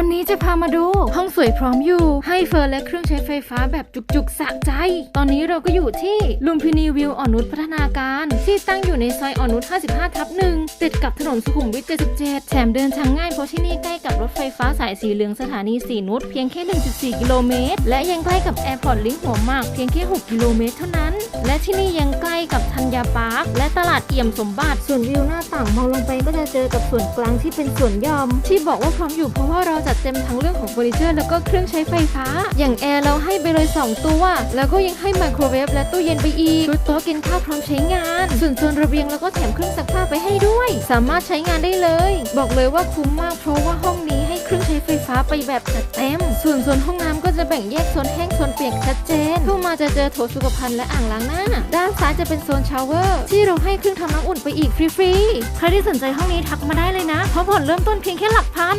วันนี้จะพามาดู ห้องสวยพร้อมอยู่ ให้เฟอร์และเครื่องใช้ไฟฟ้าแบบจุกๆสะใจ ตอนนี้เราก็อยู่ที่ลุมพินีวิวอ่อนนุชพัฒนาการ ที่ตั้งอยู่ในซอยอ่อนนุช55 ทับหนึ่งติดกับถนนสุขุมวิท 77 แถมเดินทางง่ายเพราะที่นี่ใกล้ รถไฟฟ้าสายสีเหลืองสถานีสีนุชเพียงแค่ 1.4 กิโลเมตร และยังใกล้กับแอร์พอร์ตลิงก์หัวหมากเพียงแค่ 6 กิโลเมตรเท่านั้น และที่นี่ยังใกล้กับธัญญาปาร์คและตลาดเอี่ยมสมบัติ ส่วนวิวหน้าต่างมองลงไปก็จะเจอกับส่วนกลางที่เป็นส่วนยอม ที่บอกว่าพร้อมอยู่เพราะว่าเราจัดเต็มทั้งเรื่องของเฟอร์นิเจอร์แล้วก็เครื่องใช้ไฟฟ้า อย่างแอร์เราให้ไปเลย 2 ตัว แล้วก็ยังให้ไมโครเวฟและตู้เย็นไปอีกชุดโต๊ะกินข้าวพร้อมใช้งาน ส่วนโซนระเบียงแล้วก็แถมเครื่องซักผ้าไปให้ด้วย สามารถใช้งานได้เลย บอกเลยว่าคุ้มมากเพราะว่าห้องนี้ให้เครื่องใช้ ไฟฟ้าไปแบบจัดเต็ม ส่วนโซนห้องน้ำก็จะแบ่งแยกโซนแห้งโซนเปียกชัดเจนเข้ามาจะเจอโถสุขภัณฑ์และอ่างล้างหน้า ด้านซ้ายจะเป็นโซนชาวเวอร์ ที่เราให้เครื่องทำน้ำอุ่นไปอีกฟรีๆ ใครที่สนใจห้องนี้ทักมาได้เลยนะ เพราะผ่อนเริ่มต้นเพียงแค่หลักพัน